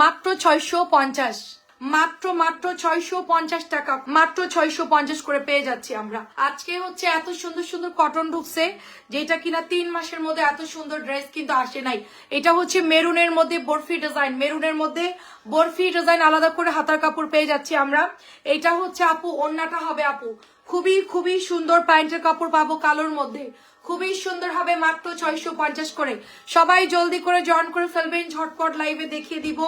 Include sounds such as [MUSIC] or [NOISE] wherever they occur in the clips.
মাত্র ছয়শো পঞ্চাশ। মাত্র মাত্র ছয়শো পঞ্চাশ টাকা। মাত্র ছয়শো পঞ্চাশ করে পেয়ে যাচ্ছি আমরা। আজকে হচ্ছে এত সুন্দর সুন্দর কটন ঢুকছে, যেটা কিনা তিন মাসের মধ্যে এত সুন্দর ড্রেস কিন্তু আসে নাই। এটা হচ্ছে মেরুনের মধ্যে বরফি ডিজাইন মেরুনের মধ্যে বরফি ডিজাইন আলাদা করে হাতার কাপড় পেয়ে যাচ্ছি আমরা। এটা হচ্ছে আপু অন্যটা হবে আপু। খুবই খুবই সুন্দর প্যান্টের কাপড় পাবো কালোর মধ্যে। খুবই সুন্দর হবে মাত্র ছয়শো পঞ্চাশ করে। সবাই জলদি করে জয়েন করে ফেলবেন, ঝটপট লাইভে দেখিয়ে দিব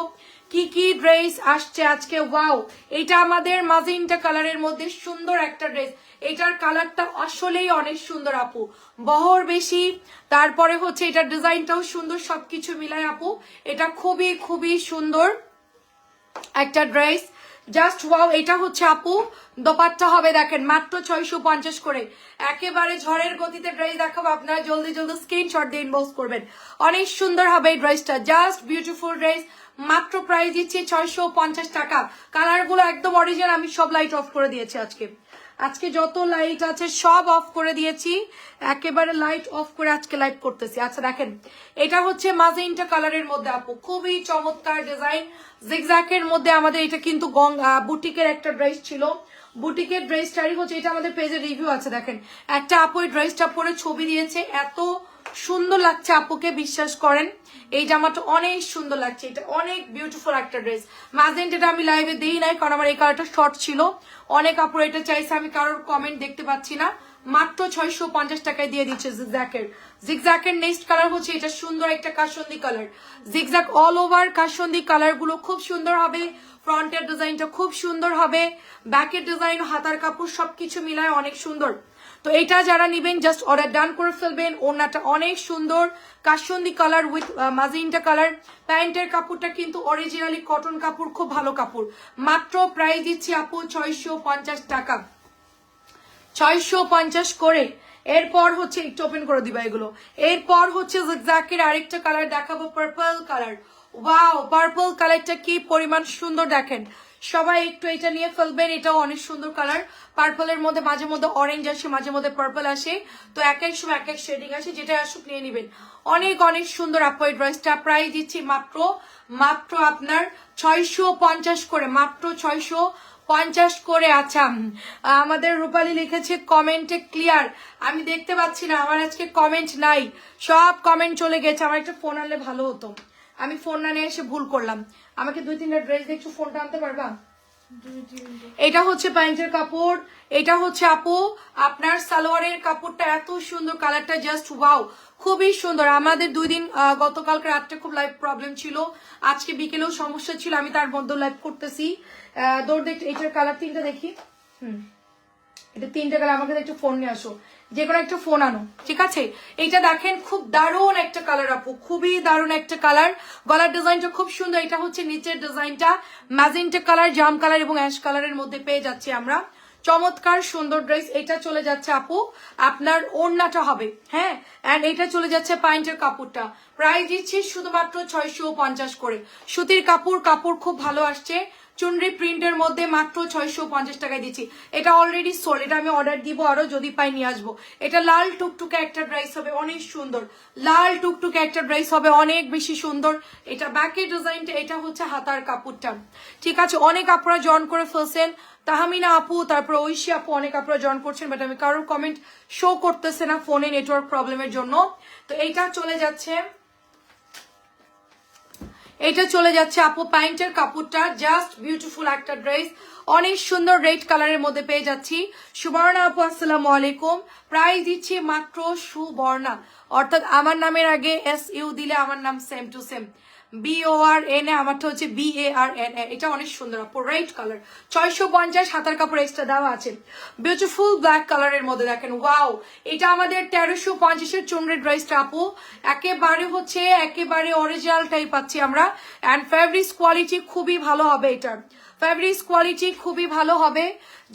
কি কি ড্রেস আসছে আজকে। ওয়াও এটা আমাদের মাজিনটা কালারের মধ্যে সুন্দর একটা ড্রেস এটার কালারটা আসলেই অনেক সুন্দর আপু। বহর বেশি, তারপরে হচ্ছে এটার ডিজাইনটাও সুন্দর, সবকিছু মিলায় আপু। এটা খুবই খুবই সুন্দর একটা ড্রেস জাস্ট ওয়াও এটা হচ্ছে আপু। দোপাট্টা হবে দেখেন, মাত্র ছয়শো পঞ্চাশ করে। একেবারে ঝড়ের গতিতে ড্রেস দেখাবো, আপনারা জলদি জলদি স্ক্রিনশট দিয়ে ইনবক্স করবেন। অনেক সুন্দর হবে এই ড্রেসটা জাস্ট বিউটিফুল ড্রেস মাত্র প্রাইস দিচ্ছি ছয়শো পঞ্চাশ টাকা। কালারগুলো একদম অরিজিনাল আমি সব লাইট অফ করে দিয়েছি আজকে। আজকে যত লাইট আছে সব অফ করে দিয়েছি। একেবারে লাইট অফ করে আজকে লাইট করতেছি। আচ্ছা দেখেন, এটা হচ্ছে মাজেইনটা কালারের মধ্যে, আপু। খুবই চমৎকার ডিজাইন জিগজ্যাকের মধ্যে আমাদের এটা কিন্তু গঙ্গা বুটিকের একটা ড্রেস ছিল। বুটিকের ড্রেসটারই হচ্ছে, এটা আমাদের পেজের রিভিউ আছে, দেখেন। একটা আপু ড্রেসটা পরে ছবি দিয়েছে, এত সুন্দর লাগছে, আপুকে বিশ্বাস করেন। এই জামাটা অনেক সুন্দর লাগছে, এটা অনেক বিউটিফুল একটা ড্রেস ম্যাজেন্টাটা আমি লাইভে দিই নাই, কারণ আমার এই কালারটা শর্ট ছিল। অনেক আপুর এটা চাইছে, আমি কারোর কমেন্ট দেখতে পাচ্ছি না। মাত্র ছয়শো পঞ্চাশ টাকায় দিয়ে দিচ্ছে জিগজ্যাকের জিগজ্যাকের নেক্সট কালার হচ্ছে এটা সুন্দর একটা kasundi colour zigzag all over kasundi কালারগুলো খুব সুন্দর হবে ফ্রন্টের ডিজাইনটা খুব সুন্দর হবে। ব্যাকের ডিজাইন হাতার কাপড় সবকিছু মিলায় অনেক সুন্দর। তো এটা যারা নিবেন জাস্ট অর্ডার ডান করে ফেলবেন। ওনাটা অনেক সুন্দর। Kasundi colour with magenta colour প্যান্টের কাপড়টা কিন্তু অরিজিনালি কটন কাপড়, খুব ভালো কাপড়। মাত্র প্রাইস দিচ্ছি আপু ছয়শো পঞ্চাশ টাকা। ছয়শো পঞ্চাশ করে। এরপর হচ্ছে, একটু ওপেন করে দিবা এগুলো। এরপর হচ্ছে জিগজ্যাকের আরেকটা কালার দেখাবো পার্পল কালার ওয়াও পার্পল কালারটা কি পরিমাণ সুন্দর দেখেন। সবাই একটু এটা নিয়ে ফেলবেন, এটাও অনেক সুন্দর কালার পার্পলের মধ্যে মাঝে মধ্যে অরেঞ্জ আসে, মাঝে মধ্যে পার্পল আসে। তো এক এক সময় এক এক শেডিং আসে, যেটা আসুক নিয়ে নেবেন। অনেক অনেক সুন্দর আপু এই ড্রেসটা প্রাইস দিচ্ছি মাত্র মাত্র আপনার ছয়শো পঞ্চাশ করে, মাত্র ছয়শো পঞ্চাশ করে। আচ্ছা আমাদের রূপালী লিখেছে কমেন্টে ক্লিয়ার আমি দেখতে পাচ্ছি না, আমার আজকে কমেন্ট নাই। সব কমেন্ট চলে গেছে, আমার একটা ফোন আনলে ভালো হতো। আমি ফোন না নিয়ে এসে ভুল করলাম। আমাকে দুই তিনটা ড্রেস দেখছ ফোনটা আনতে পারবা? এটা হচ্ছে প্যান্টের কাপড় এটা হচ্ছে আপু আপনার সালোয়ারের কাপড়টা এত সুন্দর কালারটা জাস্ট ওয়াও খুবই সুন্দর। আমাদের দুই দিন গতকালকে রাত্রে খুব লাইভ প্রবলেম ছিল আজকে বিকেলেও সমস্যা ছিল আমি তার মধ্যে লাইভ করতেছি। দৌড় দেখ এটার কালার তিনটা দেখি। হুম। এটা তিনটে কালার আমার কাছে একটু ফোন নিয়ে আসো। যে কোনো একটা ফোন আনো, ঠিক আছে? এইটা দেখেন, খুব দারুণ একটা কালার আপু, খুবই দারুণ একটা কালার গলার ডিজাইনটা খুব সুন্দর, এটা হচ্ছে নিচের ডিজাইনটা ম্যাজেন্টা কালার জাম কালার এবং অ্যাশ কালারের মধ্যে পেয়ে যাচ্ছি আমরা। চমৎকার সুন্দর ড্রেস এটা চলে যাচ্ছে আপু, আপনার ওড়নাটা হবে হ্যাঁ? অ্যান্ড এটা চলে যাচ্ছে প্যান্টের কাপড়টা। প্রাইস দিচ্ছি শুধুমাত্র ছয়শো পঞ্চাশ করে। সুতির কাপড় কাপড় খুব ভালো আসছে। চুনরি প্রিন্টের মধ্যে মাত্র ছয়শো পঞ্চাশ টাকায় দিচ্ছি। এটা অলরেডি সোল এটা আমি অর্ডার দিব আরও যদি পাই নিয়ে আসব। এটা লাল টুকটুকে একটা ড্রেস হবে, অনেক সুন্দর। লাল টুকটুকে একটা ড্রেস হবে, অনেক বেশি সুন্দর। এটা ব্যাকের ডিজাইনটা এটা হচ্ছে হাতার কাপড়টা। ঠিক আছে, অনেক আপনারা জয়েন করে ফেলছেন। তাহামিনা আপু, তারপর ঐশী আপু, অনেক আপনারা জয়েন করছেন বাট আমি কারোর কমেন্ট শো করতেছে না ফোনে নেটওয়ার্ক প্রবলেমের জন্য। তো এইটা চলে যাচ্ছে। এটা চলে যাচ্ছে আপু প্যান্টের কাপড়টা জাস্ট বিউটিফুল একটা ড্রেস অনেক সুন্দর রেড কালারের মধ্যে পেয়ে যাচ্ছি। সুবর্ণা আপু, আসসালাম আলাইকুম। প্রাইস দিচ্ছি মাত্র সুবর্ণা। অর্থাৎ আমার নামের আগে এস ইউ দিলে আমার নাম same to same N A আমারটা হচ্ছে B A R N A এটা অনেক সুন্দর কালার ছয়শো পঞ্চাশ আছে। বিউটিফুল ব্ল্যাক কালারের মধ্যে দেখেন এটা আমাদের তেরোশো পঞ্চাশের আপু। একেবারে হচ্ছে একেবারে অরিজিনাল টাইপ পাচ্ছি আমরা। অ্যান্ড কোয়ালিটি খুবই ভালো হবে এটা। ফেব্রিক্স কোয়ালিটি খুবই ভালো হবে।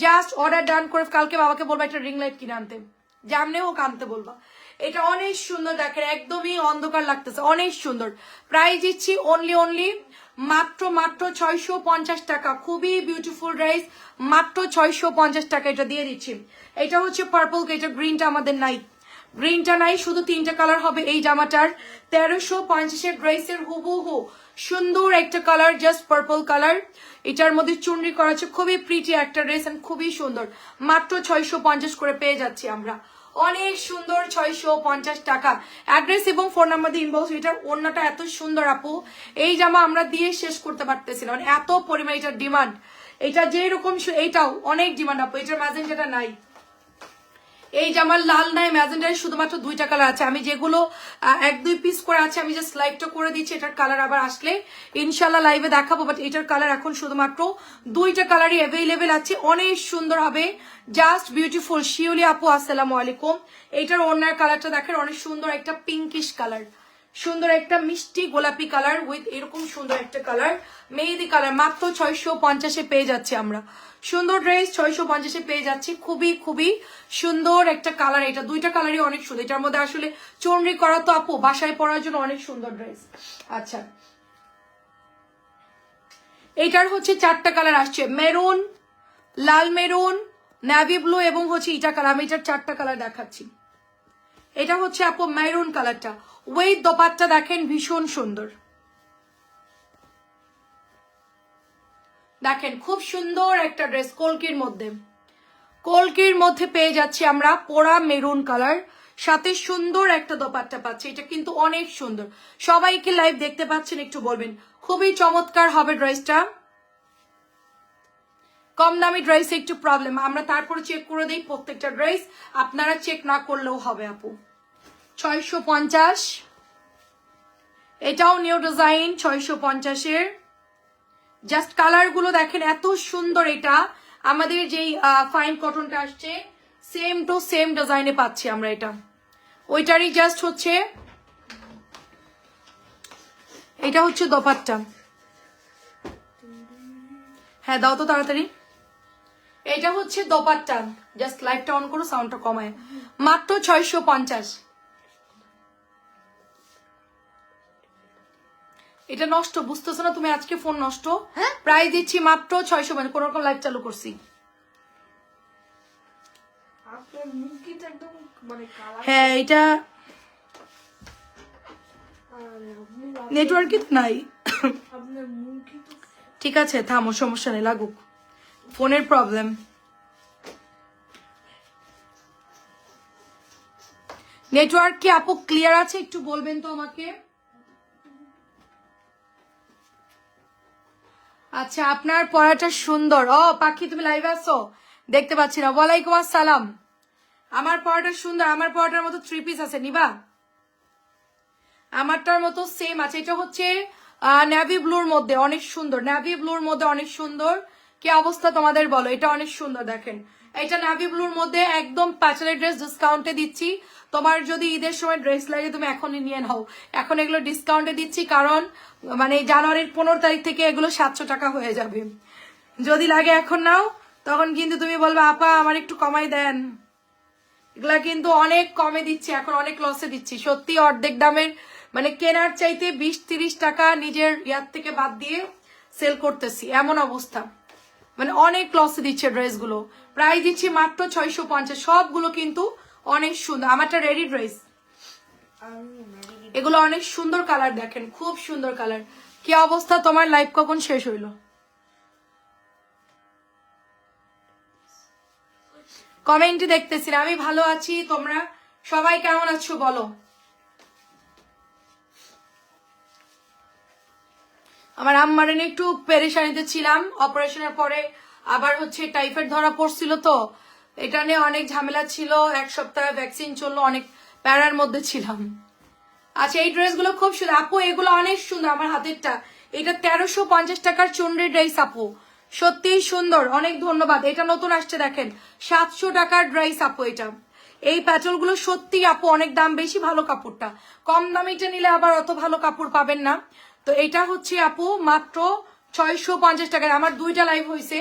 জাস্ট অর্ডার ডান করে কালকে বাবাকে বলব একটা রিং লাইট কিনে আনতে। জামনে হোক আনতে বলবা। এটা অনেক সুন্দর দেখেন একদমই অন্ধকার লাগতেছে, অনেক সুন্দর। প্রাইস দিচ্ছি অনলি অনলি মাত্র মাত্র ছয়শো পঞ্চাশ টাকা। খুবই বিউটিফুল ড্রেস মাত্র ছয়শো পঞ্চাশ টাকা এটা দিয়ে দিচ্ছি। এটা হচ্ছে পার্পল এটা গ্রিনটা আমাদের নাই। গ্রিনটা নাই, শুধু তিনটা কালার হবে এই জামাটার। তেরোশো পঞ্চাশের ড্রেসের হুবহু সুন্দর একটা কালার জাস্ট পার্পল কালার এটার মধ্যে চুনরি করা আছে, খুবই প্রিটি একটা ড্রেস খুবই সুন্দর। মাত্র ছয়শো পঞ্চাশ করে পেয়ে যাচ্ছি আমরা। অনেক সুন্দর ছয়শো পঞ্চাশ টাকা। অ্যাড্রেস এবং ফোন নাম্বার দিয়ে ইনবক্স এটার অন্যটা এত সুন্দর আপু। এই জামা আমরা দিয়ে শেষ করতে পারতেছিলাম। মানে এত পরিমাণ এটার ডিমান্ড এটা যেরকম এটাও অনেক ডিমান্ড আপু। এটার ম্যাজেন্টাটা নাই। এই যে আমার লাল নাই ম্যাজেন্ডার শুধুমাত্র দুইটা কালার আছে। আমি যেগুলো এক দুই পিস করে আছে, আমি যে স্লাইডটা করে দিচ্ছি, এটার কালার আবার আসলে ইনশাল্লাহ লাইভে দেখাবো বাট এটার কালার এখন শুধুমাত্র দুইটা কালারই অ্যাভেলেবেল আছে। অনেক সুন্দর হবে। জাস্ট বিউটিফুল শিউলি আপু, আসসালামু আলাইকুম। এইটার অন্যার কালারটা দেখেন, অনেক সুন্দর একটা পিঙ্কিশ কালার সুন্দর একটা মিষ্টি গোলাপি কালার উইথ এরকম সুন্দর একটা কালার। মেহেদি কালার, মাত্র ছয়শো পঞ্চাশে পেয়ে যাচ্ছি আমরা। সুন্দর ড্রেস ছয়শো পঞ্চাশে পেয়ে যাচ্ছি। খুবই খুবই সুন্দর একটা কালার এটা। দুইটা কালারই অনেক সুন্দর। এটার মধ্যে আসলে চন্ডি করা তো আপু, বাসায় পরার জন্য অনেক সুন্দর ড্রেস আচ্ছা। এইটার হচ্ছে চারটা কালার আসছে। মেরুন, লাল মেরুন ন্যাভি ব্লু এবং হচ্ছে ইটা কালার। আমি এটার চারটা কালার দেখাচ্ছি। এটা হচ্ছে আপু মেরুন কালারটা ওই দোপাতটা দেখেন ভীষণ সুন্দর। দেখেন, খুব সুন্দর একটা ড্রেস কলকির মধ্যে। কলকির মধ্যে পেয়ে যাচ্ছি আমরা পোড়া মেরুন কালার সাথে সুন্দর একটা দোপাট্টা পাচ্ছি, এটা কিন্তু অনেক সুন্দর। সবাইকে লাইভ দেখতে পাচ্ছেন, একটু বলবেন। খুবই চমৎকার হবে ড্রেসটা কম দামি ড্রেস একটু প্রবলেম আমরা তারপরে চেক করে দিই প্রত্যেকটা ড্রেস আপনারা চেক না করলেও হবে, আপু। ছয়শো পঞ্চাশ। এটাও নিউ ডিজাইন ছয়শো পঞ্চাশের। জাস্ট কালারগুলো দেখেন, এত সুন্দর এটা। আমাদের যেই ফাইন কটনটা আসছে সেম টু সেম ডিজাইনে পাচ্ছি আমরা এটা। ওইটারই জাস্ট হচ্ছে, এটা হচ্ছে দোপাট্টা। হ্যাঁ দাও তো তাড়াতাড়ি। এটা হচ্ছে দোপাট্টা। জাস্ট লাইটটা অন করো সাউন্ডটা কমায়। মাত্র ছয়শো পঞ্চাশ। এটা নষ্ট বুঝতেছো না তুমি আজকে ফোন নষ্ট? হ্যাঁ? প্রাইস দিচ্ছি মাত্র ছয়শো মানে কোন রকম লাইভ চালু করছি। মানে হ্যাঁ এটা নেটওয়ার্কই তো নাই। ঠিক আছে থামো সমস্যা নেই লাগুক। ফোনের প্রবলেম নেটওয়ার্ক কি আপু ক্লিয়ার আছে? একটু বলবেন তো আমাকে। আচ্ছা আপনার পড়াটা সুন্দর। ও, পাখি, তুমি লাইভে আসো দেখতে পাচ্ছি না। ওয়ালাইকুম আসসালাম। আমার পড়াটা সুন্দর। আমার পড়াটার মতো থ্রি পিস আছে, নিবা? আমারটার মতো সেম আছে। এটা হচ্ছে ন্যাভি ব্লুর মধ্যে। অনেক সুন্দর। ন্যাভি ব্লুর মধ্যে অনেক সুন্দর। কি অবস্থা তোমাদের বলো? এটা অনেক সুন্দর, দেখেন। এটা ন্যাভি ব্লুর মধ্যে একদম প্যাচালের ড্রেস ডিসকাউন্টে দিচ্ছি। তোমার যদি ঈদের সময় ড্রেস লাগে, তুমি এখনই নিয়ে নাও। এখন এগুলো ডিসকাউন্টে দিচ্ছি কারণ মানে জানুয়ারির পনেরো তারিখ থেকে এগুলো সাতশো টাকা হয়ে যাবে। যদি লাগে এখন নাও, তখন কিন্তু তুমি বলবে, আপা, আমার একটু কমাই দেন। এগুলা কিন্তু অনেক কমে দিচ্ছি, এখন অনেক লসে দিচ্ছি। সত্যি অর্ধেক দামের মানে কেনার চাইতে বিশ তিরিশ টাকা নিজের ইয়ার থেকে বাদ দিয়ে সেল করতেছি। এমন অবস্থা। মানে অনেক লসে দিচ্ছে ড্রেসগুলো প্রায় দিচ্ছি মাত্র ছয়শো পঞ্চাশ। সবগুলো কিন্তু অনেক সুন্দর। আমারটা রেডি ড্রেস এগুলো অনেক সুন্দর কালার দেখেন, খুব সুন্দর কালার কি অবস্থা তোমার লাইফ কখন শেষ হইল? কমেন্টে দেখতেছি আমি ভালো আছি, তোমরা সবাই কেমন আছো বলো? আমার আম্মারে একটু পেরেশানিতে ছিলাম। অপারেশনের পরে আবার হচ্ছে টাইফয়েড ধরা পড়ছিল তো। এটা নিয়ে অনেক ঝামেলা ছিল। এক সপ্তাহ ভ্যাকসিন চলল, অনেক প্যারার মধ্যে ছিলাম। আচ্ছা এই ড্রেসগুলো খুব সুন্দর। আপু, এগুলো অনেক সুন্দর আমার হাতেরটা। এটা তেরোশো পঞ্চাশ টাকার চুনরি ড্রেস, আপু। সত্যিই সুন্দর, অনেক ধন্যবাদ। এটা নতুন আসছে, দেখেন। সাতশো টাকার ড্রেস, আপু, এটা। এই প্যাটলগুলো সত্যি, আপু, অনেক দাম, বেশি ভালো কাপড়টা। কম দামিটা নিলে আবার অত ভালো কাপড় পাবেন না। তো এটা হচ্ছে আপু মাত্র ছয়শো পঞ্চাশ টাকার আমার দুইটা লাইভ হয়েছে।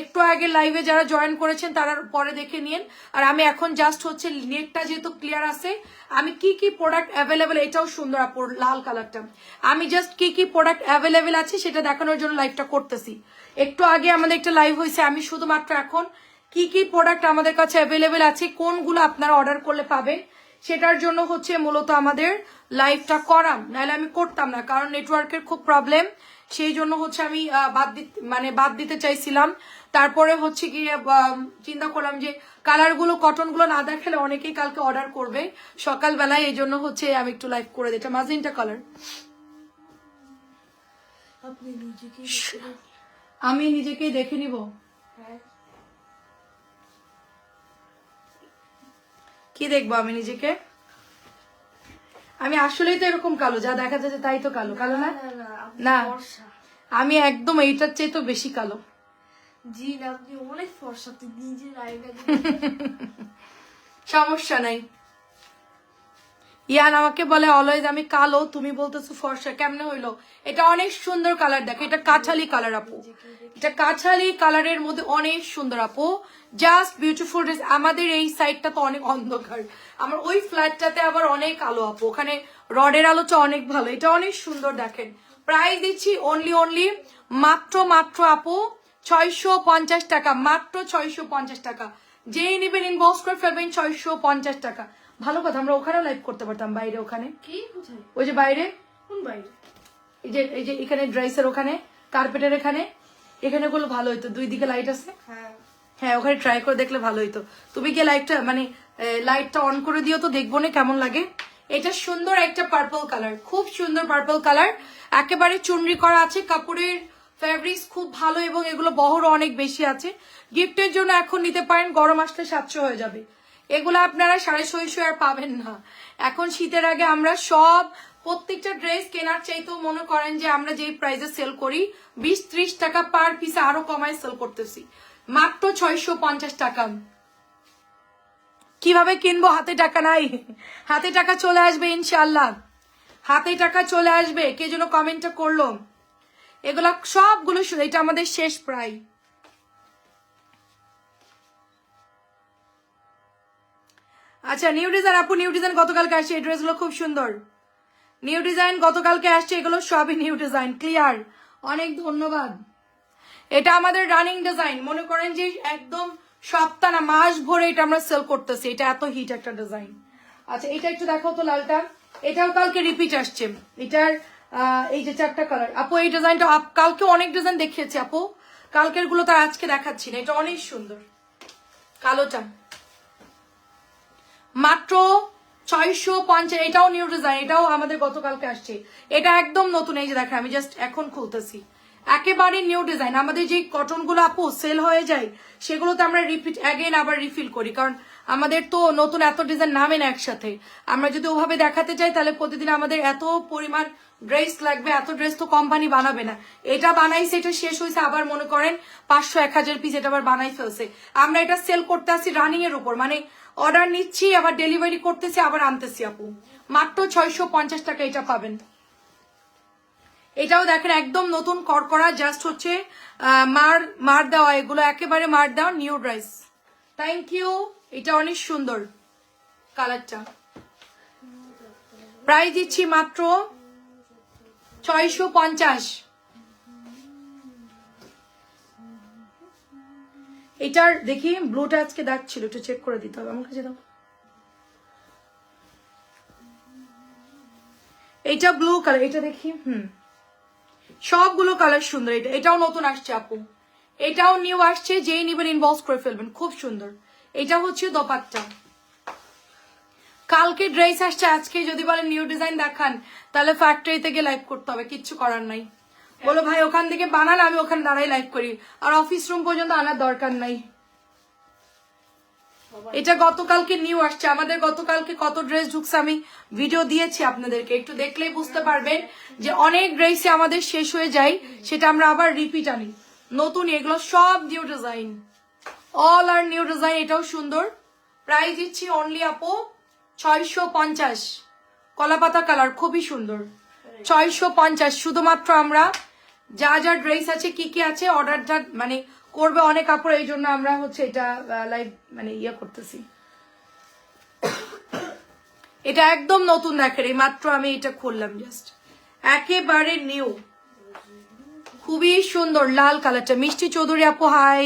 একটু আগে লাইভে যারা জয়েন করেছেন, তারা পরে দেখে নিন। আর আমি এখন জাস্ট হচ্ছে নেটটা যেহেতু ক্লিয়ার আছে, আমি কি কি প্রোডাক্ট অ্যাভেলেবেল এটাও সুন্দর আপু, লাল কালারটা আমি জাস্ট কি কি প্রোডাক্ট অ্যাভেলেবেল আছে, সেটা দেখানোর জন্য লাইভটা করতেছি। একটু আগে আমাদের একটা লাইভ হয়েছে, আমি শুধুমাত্র এখন কি কি প্রোডাক্ট আমাদের কাছে অ্যাভেলেবেল আছে, কোনগুলো আপনারা অর্ডার করলে পাবেন সেটার জন্য হচ্ছে মূলত আমাদের লাইভটা করাম। নাহলে আমি করতাম না কারণ নেটওয়ার্কের খুব প্রবলেম সেই জন্য হচ্ছে আমি বাদ দিতে মানে বাদ দিতে চাইছিলাম। তারপরে হচ্ছে কি চিন্তা করলাম যে কালারগুলো কটনগুলো না দেখালে অনেকেই কালকে অর্ডার করবে। সকালবেলায় এই জন্য হচ্ছে আমি একটু লাইভ করে দিচ্ছি মাজিনটা কালার আপনি নিজেকে আমি নিজেকেই দেখে নিব। হ্যাঁ কি দেখব আমি নিজেকে? আমি আসলেই তো এরকম কালো যা দেখা যাচ্ছে তাই তো কালো। কালো না? না আমি একদম এইটার চেয়ে তো বেশি কালো। জি আপনি অনেক ফর্সা নিজের [LAUGHS] সমস্যা নাই। ইয়ান আমাকে বলে অলওয়েজ আমি কালো, তুমি বলতেছো ফর্সা, কেমনে হইল? এটা অনেক সুন্দর কালার দেখো, এটা কাছালি কালার আপু। এটা কাছালি কালারের মধ্যে অনেক সুন্দর আপু। জাস্ট বিউটিফুল ড্রেস আমাদের এই সাইডটা তো অনেক অন্ধকার। আমার ওই ফ্ল্যাটটাতে আবার অনেক আলো আপু, ওখানে রডের আলোটা অনেক ভালো, এটা অনেক সুন্দর দেখেন। প্রাইস দিচ্ছি অনলি অনলি মাত্র মাত্র আপু ছয়শো পঞ্চাশ টাকা, মাত্র ছয়শো পঞ্চাশ টাকা। যেই নেবেন ইনবক্স করে ফেলবেন ছয়শো পঞ্চাশ টাকা। ভালো কথা আমরা ওখানেও লাইভ করতে পারতাম বাইরে ওখানে। কি? ওই যে বাইরে। কোন বাইরে? এই যে এই যে এখানে ড্রাইসের ওখানে কার্পেটের এখানে। এখানে গুলো ভালো হইতো দুই দিকে লাইট আছে। হ্যাঁ। হ্যাঁ ওখানে ট্রাই করে দেখলে ভালো হইতো। তুমি গিয়ে লাইটটা মানে লাইটটা অন করে দিও তো দেখব না কেমন লাগে। এটা সুন্দর একটা পার্পল কালার খুব সুন্দর পার্পল কালার একেবারে চুনরি করা আছে কাপড়ের ফ্যাব্রিক্স খুব ভালো এবং এগুলো বহরও অনেক বেশি আছে। গিফটের জন্য এখন নিতে পারেন গরম আসলে সাতশো হয়ে যাবে। এগুলো আপনারা সাড়ে ছয়শো আর পাবেন না। এখন শীতের আগে আমরা সব প্রত্যেকটা ড্রেস কেনার চাইতেও মনে করেন যে আমরা যেই প্রাইসে সেল করি, বিশ ত্রিশ টাকা পার পিসে আরও কমায় সেল করতেছি। মাত্র ছয়শো পঞ্চাশ টাকা। কীভাবে কিনবো হাতে টাকা নাই? হাতে টাকা চলে আসবে ইনশাল্লাহ হাতে টাকা চলে আসবে। কে যেন কমেন্টটা করল। এগুলা সবগুলো এটা আমাদের শেষ প্রায়। আচ্ছা নিউ ডিজাইন আপু নিউ ডিজাইন গতকালকে আসছে, এই ড্রেসগুলো খুব সুন্দর। নিউ ডিজাইন গতকালকে আসছে, এগুলো সবই নিউ ডিজাইন ক্লিয়ার অনেক ধন্যবাদ। এটা আমাদের রানিং ডিজাইন মনে করেন যে একদম সপ্তাহ না, মাস ভরে এটা আমরা সেল করতেছি, এটা এত হিট একটা ডিজাইন আচ্ছা এটা একটু দেখাও তো লালটা। এটাও কালকে রিপিট আসছে। এটার এই যে চারটা কালার আপু, এই ডিজাইনটা কালকে অনেক ডিজাইন দেখিয়েছি, আপু। কালকেরগুলো তার আজকে দেখাচ্ছি না, এটা অনেক সুন্দর। কালোটা। মাত্র ছয়শো পঞ্চাশ, এটাও নিউ ডিজাইন এটাও আমাদের গতকালকে আসছে। এটা একদম নতুন, এই যে দেখেন, আমি জাস্ট এখন খুলতেছি। একেবারে নিউ ডিজাইন আমাদের যে কটনগুলো আপু সেল হয়ে যায়, সেগুলোতে আমরা রিপিট অ্যাগেন আবার রিফিল করি। কারণ আমাদের তো নতুন এত ডিজাইন নামে না একসাথে। আমরা যদি ওভাবে দেখাতে চাই, তাহলে প্রতিদিন আমাদের এত পরিমাণ ড্রেস লাগবে, এত ড্রেস তো কোম্পানি বানাবে না। এটা বানাইছে, এটা শেষ হয়েছে আবার মনে করেন পাঁচশো, এক হাজার পিস এটা আবার বানাই ফেলছে। আমরা এটা সেল করতে আসছি রানিং এর উপর মানে অর্ডার নিচ্ছি, আবার ডেলিভারি করতেছি, আবার আনতেছি আপু। মাত্র ছয়শো পঞ্চাশ টাকা এটা পাবেন। এটাও দেখেন, একদম নতুন করকরা জাস্ট হচ্ছে মার মার দেওয়া, এগুলো একেবারে মার দেওয়া নিউ ড্রেস থ্যাংক ইউ এটা অনেক সুন্দর কালারটা প্রাইস দিচ্ছি মাত্র ছয়শো পঞ্চাশ। এটার দেখি, ব্লুটা আজকে দাগ ছিল একটু চেক করে দিতে হবে। আমার কাছে দাও। এটা ব্লু কালার এটা দেখি, হুম। সবগুলো কালার সুন্দর। এটা এটাও নতুন আসছে, আপু। এটাও নিউ আসছে, যেই নিবেন ইনবক্স করে ফেলবেন। খুব সুন্দর। এটা হচ্ছে দোপাট্টা। কালকে ড্রেস আসছে, আজকে যদি বলেন নিউ ডিজাইন দেখান, তাহলে ফ্যাক্টরিতে গিয়ে লাইভ করতে হবে। কিচ্ছু করার নাই। বলো ভাই, ওখান থেকে বানান আমি ওখানে দাঁড়াই লাইভ করি। আর অফিস রুম পর্যন্ত আনার দরকার নাই। এটা গতকালকে নিউ আসছে। আমাদের গতকালকে কত ড্রেস ঢুকছে আমি ভিডিও দিয়েছি আপনাদেরকে। একটু দেখলেই বুঝতে পারবেন যে অনেক ড্রেসই আমাদের শেষ হয়ে যায়, সেটা আমরা আবার রিপিট আনি। নতুন এগুলো সব নিউ ডিজাইন অল আর নিউ ডিজাইন এটাও সুন্দর। প্রাইস দিচ্ছি অনলি আপো ছয়শো পঞ্চাশ। কলাপাতা কালার খুবই সুন্দর। ছয়শো পঞ্চাশ, শুধুমাত্র আমরা যা যা ড্রেস আছে, কি কি আছে অর্ডার যা মানে করবে অনেক কাপড় এই জন্য আমরা হচ্ছে এটা লাইভ মানে ইয়ে করতেছি। এটা একদম নতুন দেখেন এই মাত্র আমি এটা খুললাম জাস্ট একেবারে নিউ খুবই সুন্দর, লাল কালারটা। মিষ্টি চৌধুরী আপু হাই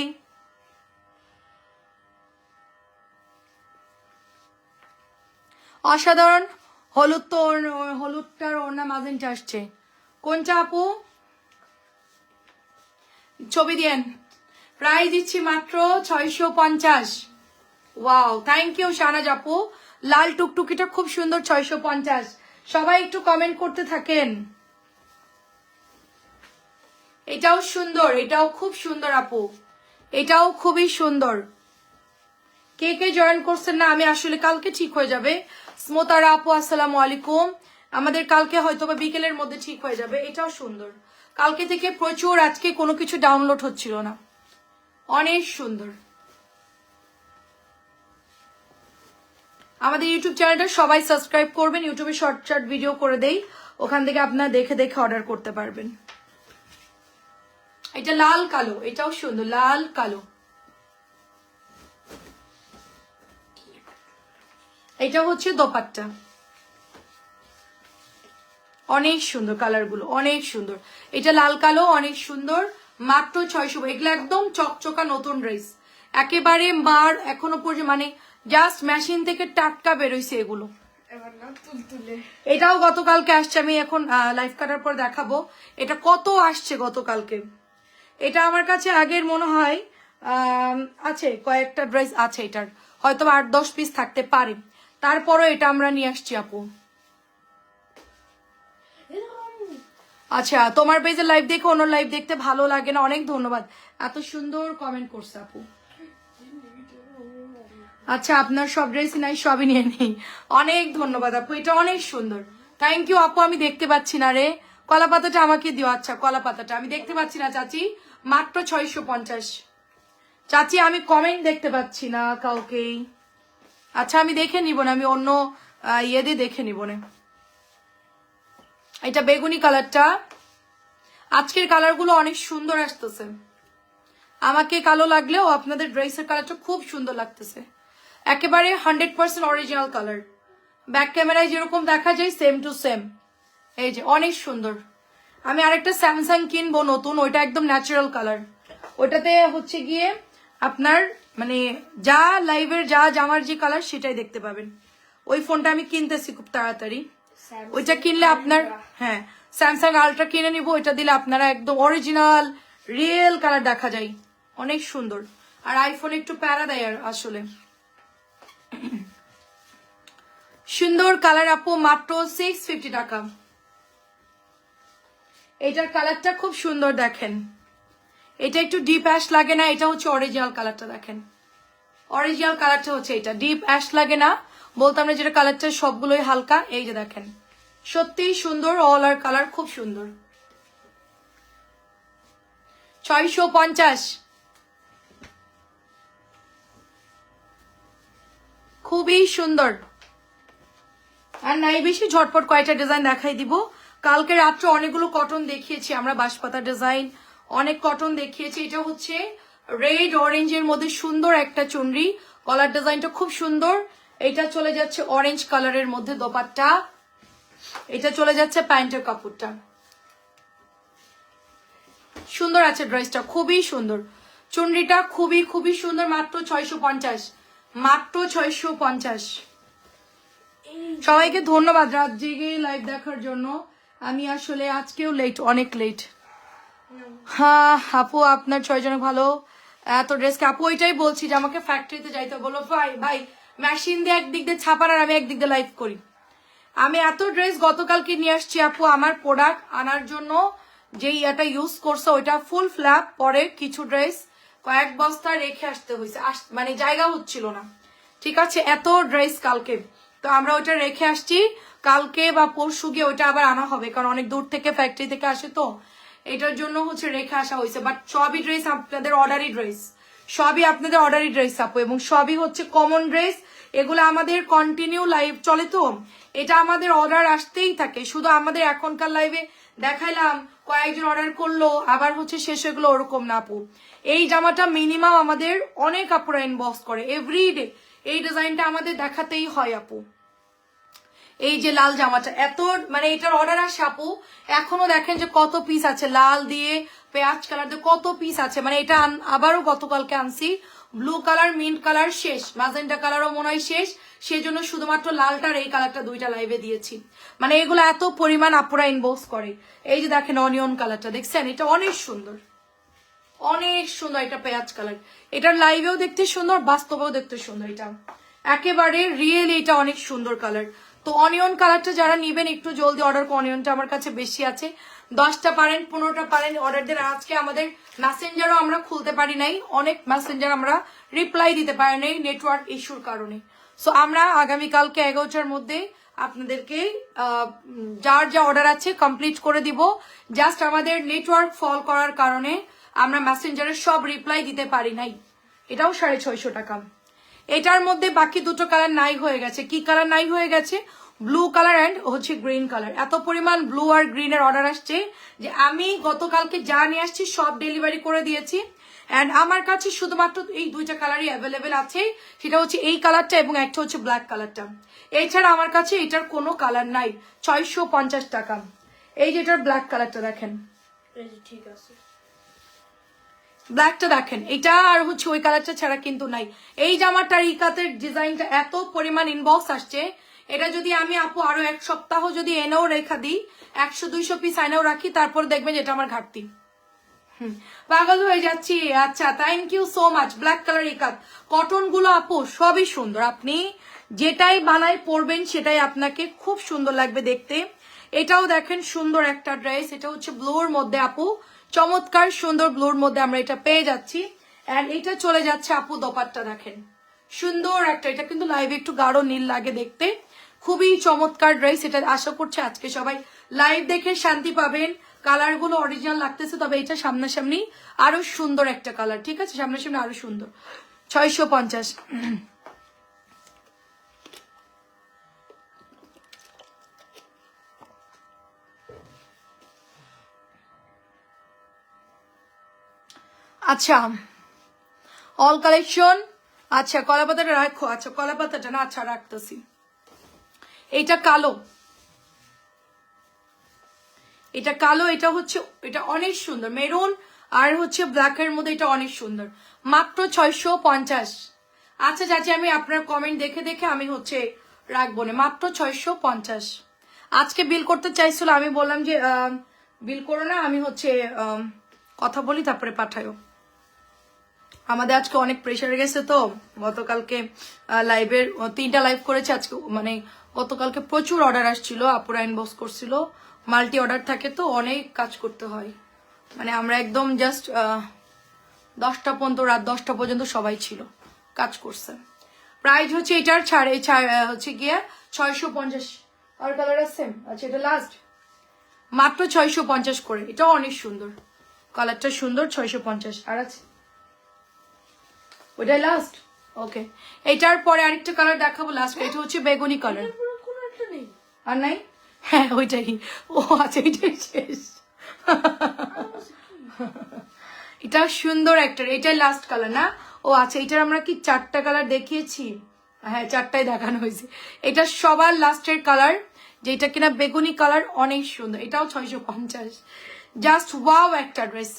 অসাধারণ, হলুদ তো হলুদটার ওড়না মাঝেনটা আসছে। কোনটা আপু? ছবি দিয়েন। প্রাইস দিচ্ছি মাত্র ছয়শো পঞ্চাশ। ওয়াও থ্যাংক ইউ শাহনাজ আপু। লাল টুকটুকিটা খুব সুন্দর, ছয়শো পঞ্চাশ। সবাই একটু কমেন্ট করতে থাকেন। এটাও সুন্দর, এটাও খুব সুন্দর আপু। এটাও খুবই সুন্দর। কে কে জয়েন করছেন না, আমি আসলে কালকে ঠিক হয়ে যাবে। স্মোতারা আপু, আসসালামু আলাইকুম। আমাদের কালকে হয়তো বা বিকেলের মধ্যে ঠিক হয়ে যাবে, এটাও সুন্দর। কালকে থেকে প্রচুর আজকে কোনো কিছু ডাউনলোড হচ্ছিল না। অনেক সুন্দর। আমাদের ইউটিউব চ্যানেলটা সবাই সাবস্ক্রাইব করবেন ইউটিউবে শর্ট শর্ট ভিডিও করে দেই, ওখান থেকে আপনারা দেখে দেখে অর্ডার করতে পারবেন। এটা লাল কালো, এটাও সুন্দর, লাল কালো। এটা হচ্ছে দোপাট্টা। অনেক সুন্দর কালারগুলো অনেক সুন্দর। এটা লাল কালো অনেক সুন্দর। মাত্র ছয়শো এগুলো একদম চকচকা নতুন ড্রেস একেবারে মার এখনও পর্যন্ত মানে জাস্ট মেশিন থেকে টাটকা বেরোইছে এগুলো। এটাও গতকালকে আসছে আমি এখন লাইফ কাটার পর দেখাবো। এটা কত আসছে গতকালকে? এটা আমার কাছে আগের মনে হয় আছে কয়েকটা ড্রেস আছে এটার। হয়তো আট দশ পিস থাকতে পারে। তারপরও এটা আমরা নিয়ে আসছি আপু। আচ্ছা তোমার পেজে লাইভ দেখে অন্য লাইভ দেখতে ভালো লাগে না? অনেক ধন্যবাদ। এত সুন্দর কমেন্ট করছে আপু। আচ্ছা আপনার সব ড্রেস নাই, সবই নিয়ে নেই। অনেক ধন্যবাদ আপু, এটা অনেক সুন্দর। থ্যাংক ইউ আপু, আমি দেখতে পাচ্ছি না রে। কলা পাতাটা আমাকে দিও আচ্ছা কলা পাতাটা আমি দেখতে পাচ্ছি না, চাচি। মাত্র ছয়শো পঞ্চাশ। চাচি, আমি কমেন্ট দেখতে পাচ্ছি না কাউকেই। আচ্ছা আমি দেখে নিব না, আমি অন্য ইয়ে দিয়ে দেখে নিব না। এটা বেগুনি কালারটা। আজকের কালারগুলো অনেক সুন্দর আসতেছে। আমাকে কালো লাগলেও আপনাদের ড্রেসের কালারটা খুব সুন্দর লাগতেছে। একেবারে hundred percent original colour. Back ক্যামেরায় যেরকম দেখা যায় সেম টু সেম এই যে, অনেক সুন্দর। আমি আরেকটা স্যামসাং কিনবো নতুন, ওইটা একদম ন্যাচারাল কালার ওইটাতে হচ্ছে গিয়ে আপনার মানে যা লাইভের যা জামার যে কালার সেটাই দেখতে পাবেন। ওই ফোনটা আমি কিনতেছি খুব তাড়াতাড়ি। ওইটা কিনলে আপনার হ্যাঁ স্যামসাং আলট্রা কিনে নিব ওইটা দিলে আপনারা একদম অরিজিনাল রিয়েল কালার দেখা যায়। অনেক সুন্দর। আর আইফোন একটু প্যারা দেয় আর আসলে। সুন্দর কালার আপু মাত্র সিক্স ফিফটি টাকা। এটার কালারটা খুব সুন্দর দেখেন। এটা একটু ডিপ অ্যাশ লাগে না এটা হচ্ছে অরিজিনাল কালারটা দেখেন। অরিজিনাল কালারটা হচ্ছে এটা। ডিপ অ্যাশ লাগে না বলতাম না যেটা কালারটা সবগুলোই হালকা। এই যে দেখেন, সত্যিই সুন্দর অল আর কালার খুব সুন্দর। ছয়শো পঞ্চাশ। খুবই সুন্দর। আর নাই বেশি ঝটপট কয়েকটা ডিজাইন দেখাই দিব। কালকে রাত্রে অনেকগুলো কটন দেখিয়েছি, আমরা বাঁশপাতা ডিজাইন অনেক কটন দেখিয়েছি। এটা হচ্ছে রেড অরেঞ্জের মধ্যে সুন্দর একটা চুনরি। কলার ডিজাইনটা খুব সুন্দর। এটা চলে যাচ্ছে অরেঞ্জ কালারের মধ্যে দোপাট্টা। এটা চলে যাচ্ছে প্যান্টের কাপড়টা। সুন্দর আছে ড্রেসটা, খুবই সুন্দর। চুনরিটা খুবই খুবই সুন্দর, মাত্র ছয়শো পঞ্চাশ। মাত্র ছয়শো পঞ্চাশ। সবাইকে ধন্যবাদ রাত জেগে লাইভ দেখার জন্য। আমি আসলে আজকেও লেট অনেক লেট হ্যাঁ আপু, আপনার ছয়জনে ভালো। এত ড্রেসকে আপু, ওইটাই বলছি যে আমাকে ফ্যাক্টরিতে যাইতে বলো ভাই ভাই মেশিন দিয়ে একদিক দিয়ে ছাপার আর আমি একদিক দিয়ে লাইভ করি। আমি এত ড্রেস গতকালকে নিয়ে আসছি আপু, আমার প্রোডাক্ট আনার জন্য যে এটা ইউজ করছে, ওইটা ফুল ফ্ল্যাপ পরে কিছু ড্রেস কয়েক বস্তা রেখে আসতে হয়েছে মানে জায়গা হচ্ছিল না। ঠিক আছে, এত ড্রেস কালকে। তো আমরা ওইটা রেখে আসছি। কালকে বা পরশু গিয়ে ওইটা আবার আনা হবে, কারণ অনেক দূর থেকে ফ্যাক্টরি থেকে আসে তো। এটার জন্য হচ্ছে রেখে আসা হয়েছে বাট সবই ড্রেস আপনাদের অর্ডারই ড্রেস সবই আপনাদের অর্ডারি ড্রেস আপু, এবং সবই হচ্ছে কমন ড্রেস এগুলো আমাদের কন্টিনিউ লাইভ চলে তো? এটা আমাদের অর্ডার আসতেই থাকে। শুধু আমাদের এখনকার লাইভে দেখাইলাম, কয়েকজন অর্ডার করল, আবার হচ্ছে শেষ হয়ে গেলো ওরকম না, আপু। এই জামাটা মিনিমাম আমাদের অনেক আপুরা ইনবক্স করে এভরিডে এই ডিজাইনটা আমাদের দেখাতেই হয়, আপু। এই যে লাল জামাটা, এত মানে এটার অর্ডার আসে আপু, এখনও দেখেন যে কত পিস আছে, লাল দিয়ে, পেঁয়াজ কালার দিয়ে কত পিস আছে মানে এটা আবারও গতকালকে আনছি ব্লু কালার মিন্ট কালার শেষ ম্যাজেন্টা কালারও মনে হয় শেষ, সেজন্য শুধুমাত্র লালটার এই কালারটা দুইটা লাইভে দিয়েছি। মানে এগুলো এত পরিমাণ আপুরা ইনবক্স করে। এই যে দেখেন অনিয়ন কালারটা দেখছেন? এটা অনেক সুন্দর। অনেক সুন্দর এটা পেঁয়াজ কালার এটার লাইভেও দেখতে সুন্দর, বাস্তবেও দেখতে সুন্দর এটা। একেবারে রিয়েলি এটা অনেক সুন্দর কালার তো অনিয়ন কালারটা যারা নিবেন, একটু জলদি অর্ডার অনিয়নটা আমার কাছে বেশি আছে। দশটা পারেন, পনেরোটা পারেন অর্ডার দেন। আজকে আমাদের মেসেঞ্জারও আমরা খুলতে পারি নাই। অনেক মেসেঞ্জার আমরা রিপ্লাই দিতে পারি নাই নেটওয়ার্ক ইস্যুর কারণে। সো আমরা আগামীকালকে এগারোটার মধ্যে আপনাদেরকে যার যা অর্ডার আছে কমপ্লিট করে দিব। জাস্ট আমাদের নেটওয়ার্ক ফল করার কারণে আমরা মেসেঞ্জারের সব রিপ্লাই দিতে পারি নাই। এটাও সাড়ে ছয়শো টাকা। এটার মধ্যে বাকি দুটো কালার নাই হয়ে গেছে। কি কালার নাই হয়ে গেছে? ব্লু কালার অ্যান্ড হচ্ছে গ্রিন কালার এত পরিমাণ ব্লু আর গ্রিনের অর্ডার আসছে যে আমি গতকালকে যা নিয়ে আসছি সব ডেলিভারি করে দিয়েছি। অ্যান্ড আমার কাছে শুধুমাত্র এই দুইটা কালারই অ্যাভেলেবেল আছে। সেটা হচ্ছে এই কালারটা এবং একটা হচ্ছে ব্ল্যাক কালারটা এছাড়া আমার কাছে এটার কোনো কালার নাই। ছয়শো পঞ্চাশ টাকা। এই যে এটার ব্ল্যাক কালারটা দেখেন। ঠিক আছে। ব্ল্যাকটা দেখেন। এটা আর হচ্ছে ওই কালারটা ছাড়া কিন্তু নাই। এই জামাটার ইকাতের ডিজাইনটা এত পরিমাণ ইনবক্স আসছে। এটা যদি আমি আপু আরও এক সপ্তাহ যদি এনেও রেখা দিই, একশো, দুইশো পিস এনেও রাখি, তারপর দেখবেন এটা আমার ঘাটতি। পাগল হয়ে যাচ্ছি। আচ্ছা thank you so much black colour ikat. কটনগুলো আপু সবই সুন্দর। আপনি যেটাই বানায় পরবেন, সেটাই আপনাকে খুব সুন্দর লাগবে দেখতে। এটাও দেখেন সুন্দর একটা ড্রেস। এটা হচ্ছে ব্লুর মধ্যে আপু। চমৎকার সুন্দর ব্লুর মধ্যে আমরা এটা পেয়ে যাচ্ছি। এন্ড এটা চলে যাচ্ছে আপু দোপাট্টা, দেখেন। সুন্দর একটা, এটা কিন্তু লাইভে একটু গাঢ় নীল লাগে দেখতে। খুবই চমৎকার ড্রেস, এটা আশা করছি আজকে সবাই লাইভ দেখে শান্তি পাবেন। কালারগুলো অরিজিনাল লাগতেছে, তবে এটা সামনাসামনি আরও সুন্দর একটা কালার ঠিক আছে? সামনাসামনি আরও সুন্দর। ছয়শো পঞ্চাশ। আচ্ছা। অল কালেকশন আচ্ছা কলা পাতাটা রাখো। আচ্ছা কলা পাতাটা না আচ্ছা রাখতেছি। এইটা কালো। এটা কালো, এটা হচ্ছে, এটা অনেক সুন্দর। মেরুন আর হচ্ছে ব্ল্যাক এর মধ্যে এটা অনেক সুন্দর। মাত্র ছয়শো পঞ্চাশ। আচ্ছা চাচি, আমি আপনার কমেন্ট দেখে দেখে আমি হচ্ছে রাখব না। মাত্র ছয়শো পঞ্চাশ। আজকে বিল করতে চাইছিল, আমি বললাম যে বিল করো না, আমি হচ্ছে কথা বলি, তারপরে পাঠায়ও আমাদের আজকে অনেক প্রেশার গেছে তো। গতকালকে লাইভের তিনটা লাইভ করেছে আজকে। মানে গতকালকে প্রচুর অর্ডার আসছিল, আপুরা ইনবক্স করছিল। মাল্টি অর্ডার থাকে তো, অনেক কাজ করতে হয়। মানে আমরা একদম জাস্ট দশটা পর্যন্ত, রাত দশটা পর্যন্ত সবাই ছিল, কাজ করছে। প্রাইস হচ্ছে এটার ছাড়ে হচ্ছে গিয়ে ছয়শো পঞ্চাশ। আর কালার আছে? আচ্ছা এটা লাস্ট মাত্র ছয়শো পঞ্চাশ করে। এটা অনেক সুন্দর। কালারটা সুন্দর, ছয়শো পঞ্চাশ। আর আছে? ওইটাই লাস্ট ওকে এটার পরে আরেকটা কালার দেখাবো লাস্ট এটা হচ্ছে বেগুনি কালার আর নাই? হ্যাঁ ওইটাই। ও আচ্ছা এটাই শেষ। এটা সুন্দর একটা এটাই লাস্ট কালার না? ও আচ্ছা এটার আমরা কি চারটা কালার দেখিয়েছি? হ্যাঁ চারটাই দেখানো হয়েছে। এটা সবার লাস্টের কালার যেটা কিনা বেগুনি কালার অনেক সুন্দর। এটাও ছয়শো পঞ্চাশ। জাস্ট ওয়াও একটা ড্রেস